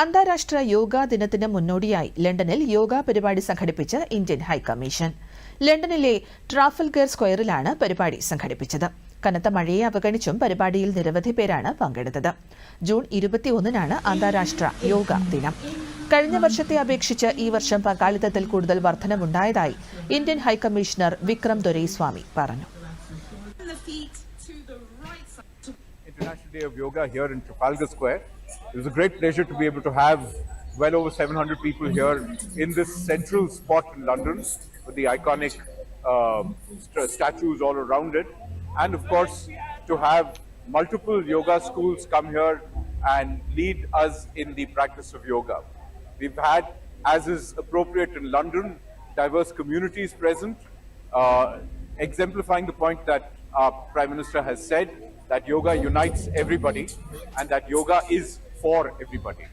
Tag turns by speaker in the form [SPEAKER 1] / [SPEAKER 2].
[SPEAKER 1] അന്താരാഷ്ട്ര യോഗാ ദിനത്തിന് മുന്നോടിയായി ലണ്ടനിൽ യോഗാ പരിപാടി സംഘടിപ്പിച്ച ഇന്ത്യൻ ഹൈക്കമ്മീഷൻ. ലണ്ടനിലെ ട്രാഫൽഗർ സ്ക്വയറിലാണ് പരിപാടി സംഘടിപ്പിച്ചത്. കനത്ത മഴയെ അവഗണിച്ചും പരിപാടിയിൽ നിരവധി പേരാണ് പങ്കെടുത്തത്. ജൂൺ ഇരുപത്തിയൊന്നിനാണ് അന്താരാഷ്ട്ര യോഗ ദിനം. കഴിഞ്ഞ വർഷത്തെ അപേക്ഷിച്ച് ഈ വർഷം പങ്കാളിത്തത്തിൽ കൂടുതൽ വർധനമുണ്ടായതായി Indian high commissioner Vikram Doraiswami പറഞ്ഞു.
[SPEAKER 2] International Day of Yoga here in Trafalgar Square. It was a great pleasure to be able to have well over 700 people here in this central spot in London with the iconic um, st- statues all around it. And of course, to have multiple yoga schools come here and lead us in the practice of yoga. We've had, as is appropriate in London, diverse communities present, uh, exemplifying the point that our Prime Minister has said that yoga unites everybody and that yoga is for everybody.